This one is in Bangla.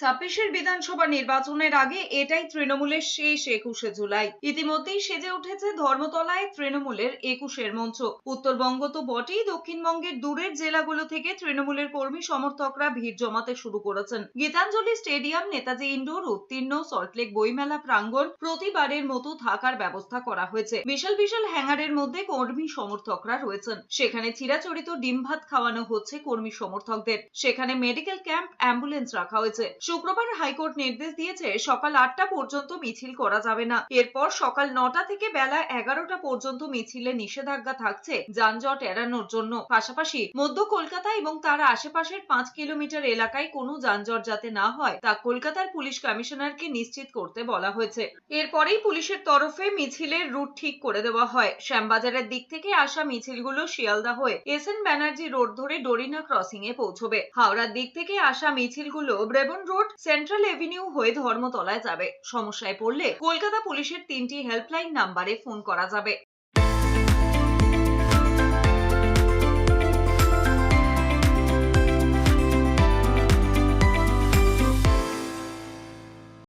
ছাব্বিশের বিধানসভা নির্বাচনের আগে এটাই তৃণমূলের শেষ একুশে জুলাই। ইতিমধ্যেই সেজে উঠেছে ধর্মতলায় তৃণমূলের একুশের মঞ্চ। উত্তরবঙ্গ তো বটেই, দক্ষিণবঙ্গের দূরের জেলাগুলো থেকে তৃণমূলের কর্মী সমর্থকরা ভিড় জমাতে শুরু করেছেন। গীতাঞ্জলি স্টেডিয়াম, নেতাজি ইন্ডোর, উত্তীর্ণ, সল্টলেক বইমেলা, প্রাঙ্গণ প্রতিবারের মতো থাকার ব্যবস্থা করা হয়েছে। বিশাল বিশাল হ্যাঙ্গারের মধ্যে কর্মী সমর্থকরা রয়েছেন। সেখানে চিরাচরিত ডিম ভাত খাওয়ানো হচ্ছে কর্মী সমর্থকদের। সেখানে মেডিকেল ক্যাম্প, অ্যাম্বুলেন্স রাখা হয়েছে। শুক্রবার হাইকোর্ট নির্দেশ দিয়েছে সকাল আটটা পর্যন্ত মিছিল করা যাবে না। এরপর সকাল নটা থেকে বেলা এগারোটা পর্যন্ত মিছিলে নিষেধাজ্ঞা থাকছে যানজট এড়ানোর জন্য। পাশাপাশি মধ্য কলকাতা এবং তার আশেপাশের পাঁচ কিলোমিটার এলাকায় কোনো যানজট যাতে না হয়, তা কলকাতার পুলিশ কমিশনারকে নিশ্চিত করতে বলা হয়েছে। এরপরেই পুলিশের তরফে মিছিলের রুট ঠিক করে দেওয়া হয়। শ্যামবাজারের দিক থেকে আসা মিছিলগুলো শিয়ালদা হয়ে এস এন ব্যানার্জি রোড ধরে ডোরিনা ক্রসিং এ পৌঁছবে। হাওড়ার দিক থেকে আসা মিছিলগুলো ব্রেবন রোড সেন্ট্রাল এভিনিউ হয়ে ধর্মতলায় যাবে। সমস্যায় পড়লে কলকাতা পুলিশের তিনটি হেল্পলাইন নাম্বারে ফোন করা যাবে।